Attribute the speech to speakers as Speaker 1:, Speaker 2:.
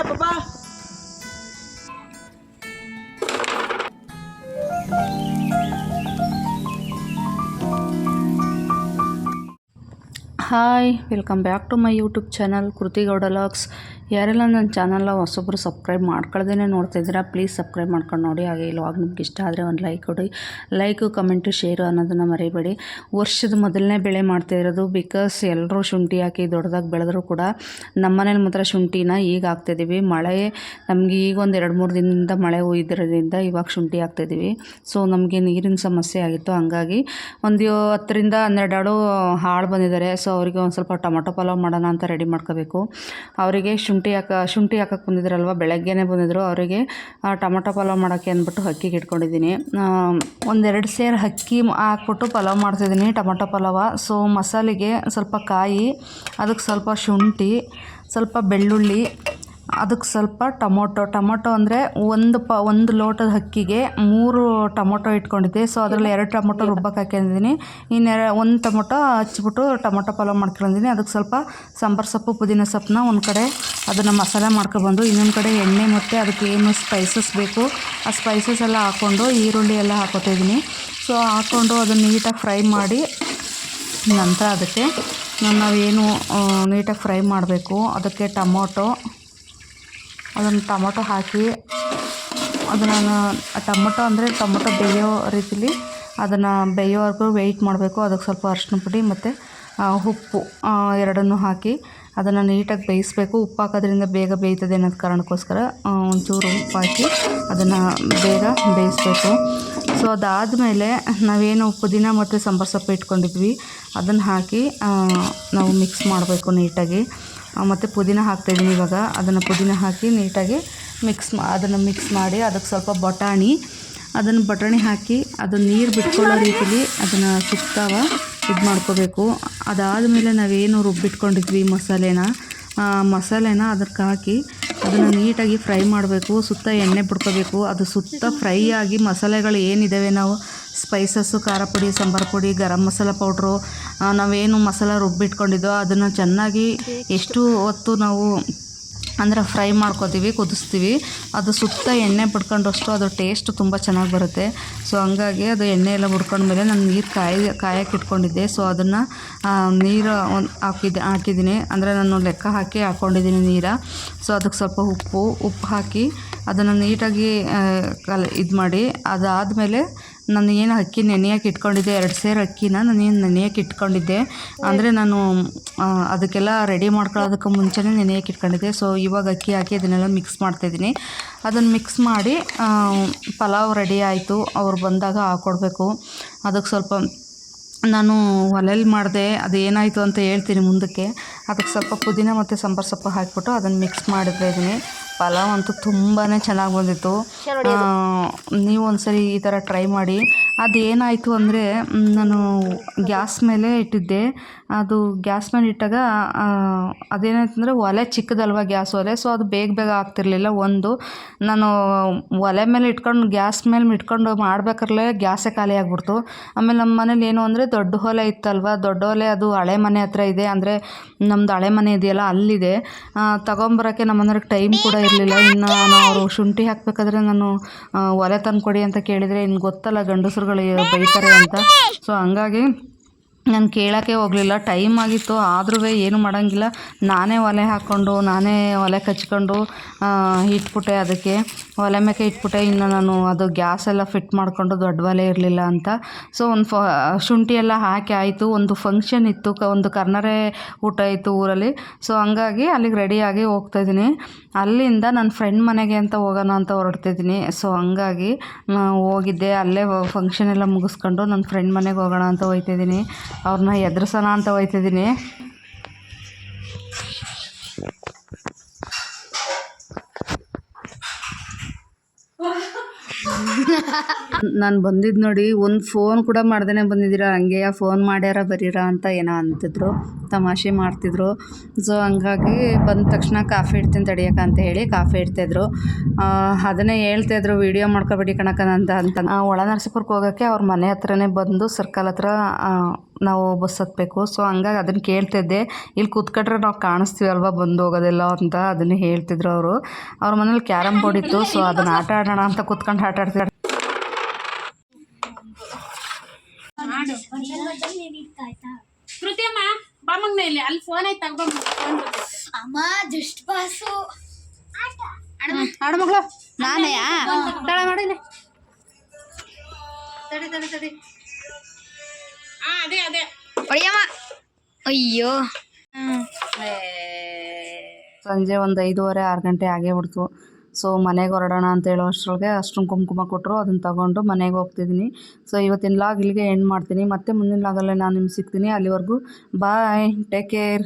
Speaker 1: Kuya, baba!
Speaker 2: Hi, welcome back to my YouTube channel Kriti Gowda logs. ಯಾರೆಲ್ಲ ನನ್ನ ಚಾನಲ್ನ ಹೊಸೊಬ್ಬರು subscribe ಮಾಡ್ಕೊಳ್ದೇ ನೋಡ್ತಾ ಇದ್ದೀರಾ, ಪ್ಲೀಸ್ ಸಬ್ಸ್ಕ್ರೈಬ್ ಮಾಡ್ಕೊಂಡು ನೋಡಿ. ಹಾಗೆ ಈ ಲಾಗ್ ನಿಮ್ಗೆ ಇಷ್ಟ ಆದರೆ ಒಂದು ಲೈಕ್ ಕೊಡಿ. ಲೈಕು, ಕಮೆಂಟು, ಶೇರು ಅನ್ನೋದನ್ನು ಮರಿಬೇಡಿ. ವರ್ಷದ ಮೊದಲನೇ ಬೆಳೆ ಮಾಡ್ತಾ ಇರೋದು ಬಿಕಾಸ್ ಎಲ್ಲರೂ ಶುಂಠಿ ಹಾಕಿ ದೊಡ್ಡದಾಗಿ ಬೆಳೆದ್ರು ಕೂಡ ನಮ್ಮ ಮನೇಲಿ ಮಾತ್ರ ಶುಂಠಿನ ಈಗ ಹಾಕ್ತಿದ್ದೀವಿ ಮಳೆ, ನಮಗೆ ಈಗ ಒಂದು ಎರಡು ಮೂರು ದಿನದಿಂದ ಮಳೆ ಹೋಗಿರೋದ್ರಿಂದ ಇವಾಗ ಶುಂಠಿ ಹಾಕ್ತಿದ್ದೀವಿ ಸೊ ನಮಗೆ ನೀರಿನ ಸಮಸ್ಯೆ ಆಗಿತ್ತು. ಹಂಗಾಗಿ ಒಂದು ಹತ್ತರಿಂದ ಹನ್ನೆರಡು ಆಳು ಹಾಳು ಬಂದಿದ್ದಾರೆ. ಸೊ ಅವರಿಗೆ ಒಂದು ಸ್ವಲ್ಪ ಟೊಮೊಟೊ ಪಲಾವ್ ಮಾಡೋಣ ಅಂತ ರೆಡಿ ಮಾಡ್ಕೋಬೇಕು. ಅವರಿಗೆ ಶುಂಠಿ ಹಾಕ, ಶುಂಠಿ ಹಾಕಕ್ಕೆ ಬಂದಿದ್ರಲ್ವ? ಬೆಳಗ್ಗೆನೇ ಬಂದಿದ್ದರು ಅವರಿಗೆ ಟೊಮೊಟೊ ಪಲಾವ್ ಮಾಡೋಕ್ಕೆ ಅಂದ್ಬಿಟ್ಟು ಅಕ್ಕಿಗೆ ಇಟ್ಕೊಂಡಿದ್ದೀನಿ. ಒಂದೆರಡು ಸೇರು ಅಕ್ಕಿ ಹಾಕ್ಬಿಟ್ಟು ಪಲಾವ್ ಮಾಡ್ತಿದ್ದೀನಿ, ಟೊಮೊಟೊ ಪಲಾವ. ಸೊ ಮಸಾಲೆಗೆ ಸ್ವಲ್ಪ ಕಾಯಿ, ಅದಕ್ಕೆ ಸ್ವಲ್ಪ ಶುಂಠಿ, ಸ್ವಲ್ಪ ಬೆಳ್ಳುಳ್ಳಿ ಅದಕ್ಕೆ ಸ್ವಲ್ಪ ಟೊಮೊಟೊ ಟೊಮೊಟೊ ಅಂದರೆ ಒಂದು ಪ ಒಂದು ಲೋಟದ ಅಕ್ಕಿಗೆ ಮೂರು ಟೊಮೊಟೊ ಇಟ್ಕೊಂಡಿದ್ದೆ. ಸೊ ಅದರಲ್ಲಿ ಎರಡು ಟೊಮೊಟೊ ರುಬ್ಬಕ್ಕೆ ಹಾಕೊಂಡಿದ್ದೀನಿ ಇನ್ನೆರ ಒಂದು ಟೊಮೊಟೊ ಹಚ್ಬಿಟ್ಟು ಟೊಮೊಟೊ ಪಲಾವ್ ಮಾಡ್ಕೊಂಡಿದ್ದೀನಿ. ಅದಕ್ಕೆ ಸ್ವಲ್ಪ ಸಾಂಬಾರು ಸೊಪ್ಪು ಪುದೀನ ಸೊಪ್ಪನ್ನ ಒಂದು ಕಡೆ ಅದನ್ನು ಮಸಾಲೆ ಮಾಡ್ಕೊಬಂದು ಇನ್ನೊಂದು ಕಡೆ ಎಣ್ಣೆ ಮತ್ತು ಅದಕ್ಕೆ ಏನು ಸ್ಪೈಸಸ್ ಬೇಕು ಆ ಸ್ಪೈಸಸ್ ಎಲ್ಲ ಹಾಕ್ಕೊಂಡು ಈರುಳ್ಳಿ ಎಲ್ಲ ಹಾಕೋತಾ ಇದ್ದೀನಿ. ಸೊ ಹಾಕ್ಕೊಂಡು ಅದನ್ನು ನೀಟಾಗಿ ಫ್ರೈ ಮಾಡಿ ನಂತರ ಅದಕ್ಕೆ ನಾವೇನು ನೀಟಾಗಿ ಫ್ರೈ ಮಾಡಬೇಕು. ಅದಕ್ಕೆ ಟೊಮೊಟೊ ಅದನ್ನು ಟೊಮೊಟೊ ಹಾಕಿ ಅದನ್ನು ಟೊಮೊಟೊ ಅಂದರೆ ಟೊಮೊಟೊ ಬೇಯೋ ರೀತಿಲಿ ಅದನ್ನು ಬೇಯೋವರೆಗೂ ವೆಯ್ಟ್ ಮಾಡಬೇಕು. ಅದಕ್ಕೆ ಸ್ವಲ್ಪ ಅರಿಶಿನ ಪುಡಿ ಮತ್ತು ಉಪ್ಪು ಎರಡನ್ನು ಹಾಕಿ ಅದನ್ನು ನೀಟಾಗಿ ಬೇಯಿಸಬೇಕು. ಉಪ್ಪು ಹಾಕೋದ್ರಿಂದ ಬೇಗ ಬೇಯ್ತದೆ ಅನ್ನೋದು ಕಾರಣಕ್ಕೋಸ್ಕರ ಒಂಚೂರು ಉಪ್ಪು ಹಾಕಿ ಅದನ್ನು ಬೇಗ ಬೇಯಿಸಬೇಕು. ಸೊ ಅದಾದಮೇಲೆ ನಾವೇನು ಪುದೀನ ಮತ್ತು ಸಾಂಬಾರು ಸೊಪ್ಪು ಇಟ್ಕೊಂಡಿದ್ವಿ, ಅದನ್ನು ಹಾಕಿ ನಾವು ಮಿಕ್ಸ್ ಮಾಡಬೇಕು ನೀಟಾಗಿ. ಮತ್ತು ಪುದೀನ ಹಾಕ್ತಾಯಿದ್ದೀನಿ ಇವಾಗ. ಅದನ್ನು ಪುದೀನ ಹಾಕಿ ನೀಟಾಗಿ ಮಿಕ್ಸ್ ಮಾ, ಅದನ್ನು ಮಿಕ್ಸ್ ಮಾಡಿ, ಅದಕ್ಕೆ ಸ್ವಲ್ಪ ಬಟಾಣಿ. ಅದನ್ನು ಬಟಾಣಿ ಹಾಕಿ, ಅದು ನೀರು ಬಿಟ್ಕೊಳ್ಳೋ ರೀತಿಲಿ ಅದನ್ನು ಸುತ್ತಾವ, ಇದು ಮಾಡ್ಕೋಬೇಕು. ಅದಾದಮೇಲೆ ನಾವೇನು ರುಬ್ಬಿಟ್ಕೊಂಡಿದ್ವಿ ಮಸಾಲೆನ ಮಸಾಲೆನ ಅದಕ್ಕೆ ಹಾಕಿ ಅದನ್ನು ನೀಟಾಗಿ ಫ್ರೈ ಮಾಡಬೇಕು, ಸುತ್ತ ಎಣ್ಣೆ ಬಿಡ್ಕೋಬೇಕು. ಅದು ಸುತ್ತ ಫ್ರೈ ಆಗಿ ಮಸಾಲೆಗಳು ಏನಿದ್ದಾವೆ ನಾವು? ಸ್ಪೈಸಸ್ಸು, ಖಾರ ಪುಡಿ, ಸಾಂಬಾರು ಪುಡಿ, ಗರಂ ಮಸಾಲ ಪೌಡ್ರು ನಾವೇನು ಮಸಾಲ ರುಬ್ಬಿಟ್ಕೊಂಡಿದ್ದೋ ಅದನ್ನು ಚೆನ್ನಾಗಿ ಎಷ್ಟು ಹೊತ್ತು ನಾವು ಅಂದರೆ ಫ್ರೈ ಮಾಡ್ಕೋತೀವಿ, ಕುದಿಸ್ತೀವಿ. ಅದು ಸುತ್ತ ಎಣ್ಣೆ ಬಿಡ್ಕೊಂಡಷ್ಟು ಅದು ಟೇಸ್ಟ್ ತುಂಬ ಚೆನ್ನಾಗಿ ಬರುತ್ತೆ. ಸೊ ಹಂಗಾಗಿ ಅದು ಎಣ್ಣೆ ಎಲ್ಲ ಬಿಡ್ಕೊಂಡ್ಮೇಲೆ ನಾನು ನೀರು ಕಾಯಿ, ಕಾಯಕ್ಕೆ ಇಟ್ಕೊಂಡಿದ್ದೆ. ಸೊ ಅದನ್ನು ನೀರು ಹಾಕಿದ್ದೆ ಹಾಕಿದ್ದೀನಿ. ಅಂದರೆ ನಾನು ಲೆಕ್ಕ ಹಾಕಿ ಹಾಕ್ಕೊಂಡಿದ್ದೀನಿ ನೀರು. ಸೊ ಅದಕ್ಕೆ ಸ್ವಲ್ಪ ಉಪ್ಪು ಉಪ್ಪು ಹಾಕಿ ಅದನ್ನು ನೀಟಾಗಿ ಕಲ್ ಇದು ಮಾಡಿ ಅದಾದಮೇಲೆ ನಾನು ಏನು ಅಕ್ಕಿ ನೆನೆಯಕ್ಕೆ ಇಟ್ಕೊಂಡಿದ್ದೆ, ಎರಡು ಸೇರು ಅಕ್ಕಿನ ನಾನು ಏನು ನೆನೆಯಕ್ಕೆ ಇಟ್ಕೊಂಡಿದ್ದೆ. ಅಂದರೆ ನಾನು ಅದಕ್ಕೆಲ್ಲ ರೆಡಿ ಮಾಡ್ಕೊಳ್ಳೋದಕ್ಕೆ ಮುಂಚೆನೇ ನೆನೆಯಕ್ಕೆ ಇಟ್ಕೊಂಡಿದ್ದೆ. ಸೊ ಇವಾಗ ಅಕ್ಕಿ ಹಾಕಿ ಅದನ್ನೆಲ್ಲ ಮಿಕ್ಸ್ ಮಾಡ್ತಾಯಿದ್ದೀನಿ ಅದನ್ನು ಮಿಕ್ಸ್ ಮಾಡಿ ಪಲಾವ್ ರೆಡಿ ಆಯಿತು. ಅವ್ರು ಬಂದಾಗ ಹಾಕ್ಕೊಡ್ಬೇಕು ಅದಕ್ಕೆ ಸ್ವಲ್ಪ ನಾನು ಒಲೆಯಲ್ಲಿ ಮಾಡಿದೆ. ಅದು ಏನಾಯಿತು ಅಂತ ಹೇಳ್ತೀನಿ ಮುಂದಕ್ಕೆ. ಅದಕ್ಕೆ ಸ್ವಲ್ಪ ಪುದೀನ ಮತ್ತು ಸಾಂಬಾರು ಸೊಪ್ಪು ಹಾಕಿಬಿಟ್ಟು ಅದನ್ನು ಮಿಕ್ಸ್ ಮಾಡ್ತಾ ಇದ್ದೀನಿ. ಪಲಾವ್ ಅಂತೂ ತುಂಬಾ ಚೆನ್ನಾಗಿ ಬಂದಿತ್ತು. ನೀವು ಒಂದ್ಸರಿ ಈ ಥರ ಟ್ರೈ ಮಾಡಿ. ಅದು ಏನಾಯಿತು ಅಂದರೆ ನಾನು ಗ್ಯಾಸ್ ಮೇಲೆ ಇಟ್ಟಿದ್ದೆ. ಅದು ಗ್ಯಾಸ್ ಮೇಲೆ ಇಟ್ಟಾಗ ಅದೇನಾಯ್ತು ಅಂದರೆ ಒಲೆ ಚಿಕ್ಕದಲ್ವ ಗ್ಯಾಸ್ ಒಲೆ ಸೊ ಅದು ಬೇಗ ಬೇಗ ಆಗ್ತಿರ್ಲಿಲ್ಲ ಒಂದು. ನಾನು ಒಲೆ ಮೇಲೆ ಇಟ್ಕೊಂಡು ಗ್ಯಾಸ್ ಮೇಲೆ ಇಟ್ಕೊಂಡು ಮಾಡ್ಬೇಕಾದ್ರೆ ಗ್ಯಾಸೇ ಖಾಲಿ ಆಗ್ಬಿಡ್ತು. ಆಮೇಲೆ ನಮ್ಮ ಮನೇಲಿ ಏನು ಅಂದರೆ ದೊಡ್ಡ ಒಲೆ ಇತ್ತಲ್ವ ದೊಡ್ಡ ಒಲೆ ಅದು ಹಳೆ ಮನೆ ಹತ್ರ ಇದೆ. ಅಂದರೆ ನಮ್ಮದು ಹಳೆ ಮನೆ ಇದೆಯಲ್ಲ ಅಲ್ಲಿದೆ. ತಗೊಂಬರೋಕ್ಕೆ ನಮ್ಮ ಮನೆಯವ್ರಿಗೆ ಟೈಮ್ ಕೂಡ ಇರಲಿಲ್ಲ. ಇನ್ನು ನಾನು ಅವರು ಶುಂಠಿ ಹಾಕಬೇಕಾದ್ರೆ ನಾನು ಒಲೆ ತಂದು ಕೊಡಿ ಅಂತ ಕೇಳಿದರೆ ಇನ್ನು ಗೊತ್ತಲ್ಲ ಗಂಡಸರುಗಳು ಬೈತಾರೆ ಅಂತ. ಸೊ ಹಂಗಾಗಿ ನಾನು ಕೇಳೋಕ್ಕೆ ಹೋಗಲಿಲ್ಲ ಟೈಮ್ ಆಗಿತ್ತು ಆದ್ರೂ ಏನು ಮಾಡೋಂಗಿಲ್ಲ. ನಾನೇ ಒಲೆ ಹಾಕ್ಕೊಂಡು ನಾನೇ ಒಲೆ ಕಚ್ಕೊಂಡು ಇಟ್ಬಿಟ್ಟೆ ಅದಕ್ಕೆ. ಒಲೆ ಮೇಕೆ ಇಟ್ಬಿಟ್ಟೆ, ಇನ್ನು ನಾನು ಅದು ಗ್ಯಾಸ್ ಎಲ್ಲ ಫಿಟ್ ಮಾಡಿಕೊಂಡು ದೊಡ್ಡ ಒಲೆ ಇರಲಿಲ್ಲ ಅಂತ. ಸೊ ಒಂದು ಫ, ಶುಂಠಿ ಎಲ್ಲ ಹಾಕಿ ಆಯಿತು, ಒಂದು ಫಂಕ್ಷನ್ ಇತ್ತು, ಕ, ಒಂದು ಕರ್ನರೆ ಊಟ ಇತ್ತು ಊರಲ್ಲಿ. ಸೊ ಹಂಗಾಗಿ ಅಲ್ಲಿಗೆ ರೆಡಿಯಾಗಿ ಹೋಗ್ತಾಯಿದ್ದೀನಿ ಅಲ್ಲಿಂದ ನನ್ನ ಫ್ರೆಂಡ್ ಮನೆಗೆ ಅಂತ ಹೋಗೋಣ ಅಂತ ಹೊರಡ್ತಿದ್ದೀನಿ ಸೊ ಹಂಗಾಗಿ ಹೋಗಿದ್ದೆ, ಅಲ್ಲೇ ಫಂಕ್ಷನ್ ಎಲ್ಲ ಮುಗಿಸ್ಕೊಂಡು ನನ್ನ ಫ್ರೆಂಡ್ ಮನೆಗೆ ಹೋಗೋಣ ಅಂತ ಹೋಗ್ತಿದ್ದೀನಿ ಅವ್ರನ್ನ ಎದುರಿಸೋಣ ಅಂತ ಹೋಯ್ತಿದ್ದೀನಿ. ನಾನು ಬಂದಿದ್ದು ನೋಡಿ ಒಂದು ಫೋನ್ ಕೂಡ ಮಾಡ್ದೇ ಬಂದಿದ್ದೀರಾ? ಹಂಗೆ ಫೋನ್ ಮಾಡ್ಯಾರ ಬರೀರಾ ಅಂತ ಏನೋ ಅಂತಿದ್ರು ತಮಾಷೆ ಮಾಡ್ತಿದ್ರು. ಸೊ ಹಂಗಾಗಿ ಬಂದ ತಕ್ಷಣ ಕಾಫಿ ಇಡ್ತೀನಿ ತಡಿಯಕ್ಕ ಅಂತ ಹೇಳಿ ಕಾಫಿ ಇಡ್ತಿದ್ರು ಆ, ಅದನ್ನೇ ಹೇಳ್ತಾಯಿದ್ರು ವೀಡಿಯೋ ಮಾಡ್ಕೊಬೇಡಿ ಕಣಕ್ಕ ಅಂತ. ಒಳ ನರ್ಸಪುರಕ್ಕೆ ಹೋಗೋಕ್ಕೆ ಅವ್ರ ಮನೆ ಹತ್ರನೇ ಬಂದು ಸರ್ಕಲ್ ಹತ್ರ ನಾವು ಬಸ್ ಹತ್ತಬೇಕು ಸೊ ಹಂಗಾಗಿ ಅದನ್ನು ಕೇಳ್ತಿದ್ದೆ. ಇಲ್ಲಿ ಕೂತ್ಕೊಂಡ್ರೆ ನಾವು ಕಾಣಿಸ್ತೀವಿ ಅಲ್ವಾ ಬಂದು ಹೋಗೋದೆಲ್ಲ ಅಂತ ಅದನ್ನು ಹೇಳ್ತಿದ್ರು ಅವರು. ಅವ್ರ ಮನೇಲಿ ಕ್ಯಾರಮ್ ಬೋರ್ಡ್ ಇತ್ತು. ಸೊ ಅದನ್ನ ಆಟ ಆಡೋಣ ಅಂತ ಕೂತ್ಕೊಂಡು ಆಟ ಆಡ್ತಾರೆ
Speaker 1: ಕೃತಿ ಅಮ್ಮ ಇಲ್ಲಿ. ಅಲ್ಲಿ ಫೋನ್ ಐತೆ ತಗೋ ಫೋನ್
Speaker 3: ಅಮ್ಮ ಜಸ್ಟ್ ಪಾಸು
Speaker 2: ಆಡ ಮಗಳು. ನಾನೇ ತಡ ಮಾಡಿಲ್ಲ ತಡಿ ತಡಿ ತಡಿ.
Speaker 1: ಹಾ ಅದೇ ಅದೇ
Speaker 3: ಹೊಡಿಯಮ್ಮ ಅಯ್ಯೋ
Speaker 2: ಸಂಜೆ ಒಂದು ಐದೂವರೆ ಆರು ಗಂಟೆ ಆಗೇ ಬಿಡ್ತು ಸೊ ಮನೆಗೆ ಹೊರಡೋಣ ಅಂತ ಹೇಳೋ ಅಷ್ಟರೊಳಗೆ ಅಷ್ಟೊಂದು ಕುಂಕುಮ ಕೊಟ್ಟರು ಅದನ್ನು ತಗೊಂಡು ಮನೆಗೆ ಹೋಗ್ತಿದ್ದೀನಿ ಸೊ ಇವತ್ತಿನ ಲಾಗ್ ಇಲ್ಲಿಗೆ ಎಂಡ್ ಮಾಡ್ತೀನಿ. ಮತ್ತೆ ಮುಂದಿನ ಲಾಗಲ್ಲೇ ನಾನು ನಿಮ್ಗೆ ಸಿಗ್ತೀನಿ. ಅಲ್ಲಿವರೆಗೂ ಬಾಯ್ ಟೇಕ್ ಕೇರ್